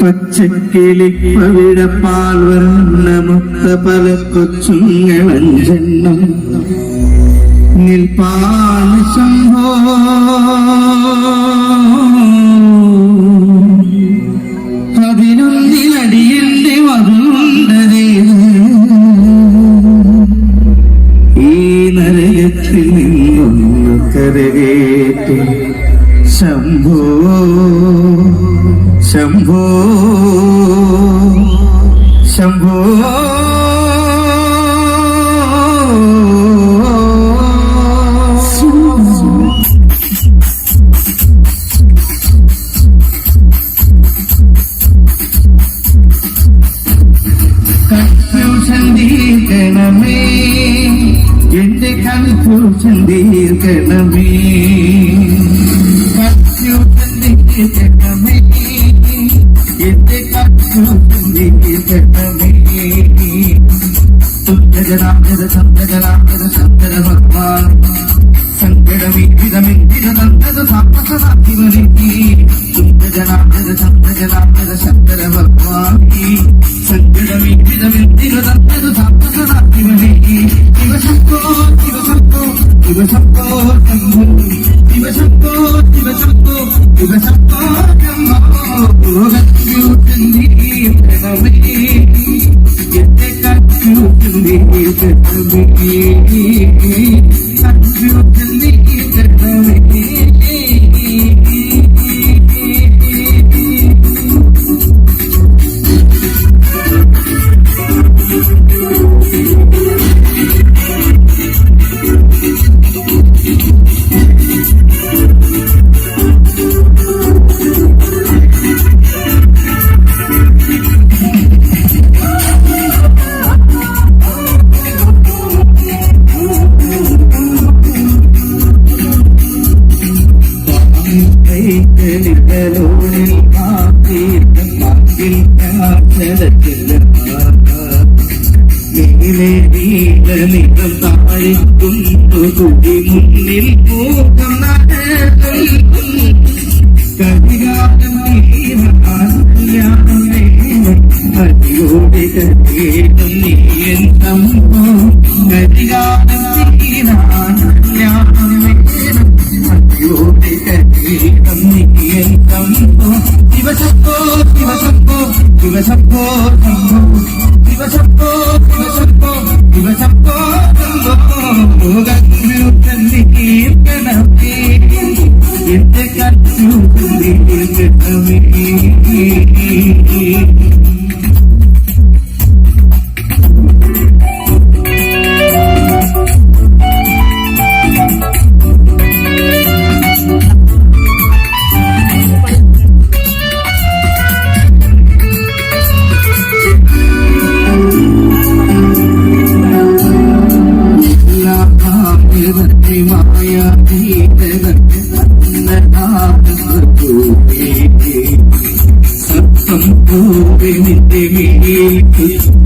പച്ചക്കിളി പവിഴപ്പാൽ വർണമുത്ത പല കൊച്ചുങ്ങളഞ്ചെണ്ണം നിൽപ്പാണ് ശംഭോ. അതിനൊന്നിനടിയന്റെ മകളുണ്ടതേ ഈ നരകത്തിൽ നിന്നൊന്ന് കരകേറ്റ് ശംഭോ. ശംഭോ ശംഭോ. തീർക്കണമേ എന്റെ കൺഫ്യൂഷൻ തീർക്കണമേ തുഞ്ചജനാമൃത ശബ്ദജനാമൃത ശബ്ദര ഭഗവാൻ സങ്കടമിഹിതമിഹിത നന്ദത സാമസനാധിപതി തുഞ്ചജനാമൃത ശബ്ദജനാമൃത ശബ്ദര ഭഗവാൻ സങ്കടമിഹിതമിഹിത നന്ദത സാമസനാധിപതി ശിവശക്തോ ശിവശക്തോ ശിവശക്തോ ശംഭോ ശിവശക്തോ ശിവശക്തോ ശിവശക്തോ ശംഭോ കൺഫ്യൂഷൻ നീക്കണമേ കാത്തിരുന്ന കാറ്റിൽ കാറ്റടച്ചില്ല നീലെ നീല നിറം താഴിക്കും കുടി മുന്നിൽ അതിയോടെ കേട്ടും നീ എന്തോ കവികാലം ശിവശക്തോ ശിവശക്തോ ശംഭോ ശിവശക്തോ ശിവശക്തോ ശിവശക്തോ ശംഭോ കീർത്തന്തി കീർത്തനമേ എന്റെ കീർത്തന്തി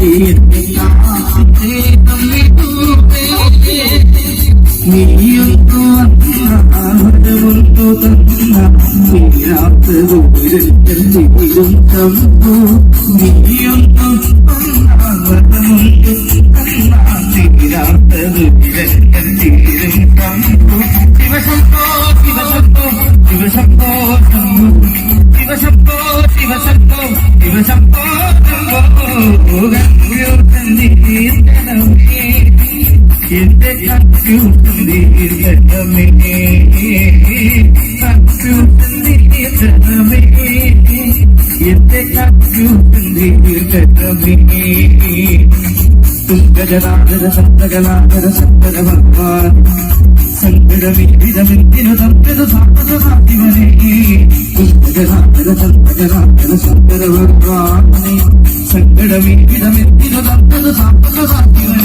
കീർത്തനമേ ശിവശക്തോ ശിവശക്തോ ശിവശക്തോ ശിവശക്തോ ശിവശക്തോ ശിവശക്തോ എന്റെ കർത്തമേ കർത്തമേ എന്റെ കർത്തമേ തുങ്കജനാദര സപ്തജനാദര സപ്തജ ഭഗവാൻ സങ്കടവിധിതമിന്ദിന സപ്തജ സാപജ സാധിവനേ തുങ്കജനാദര സപ്തജനാദര സപ്തജ ഭഗവാനെ തന്നത് സപ്തജ സാപജ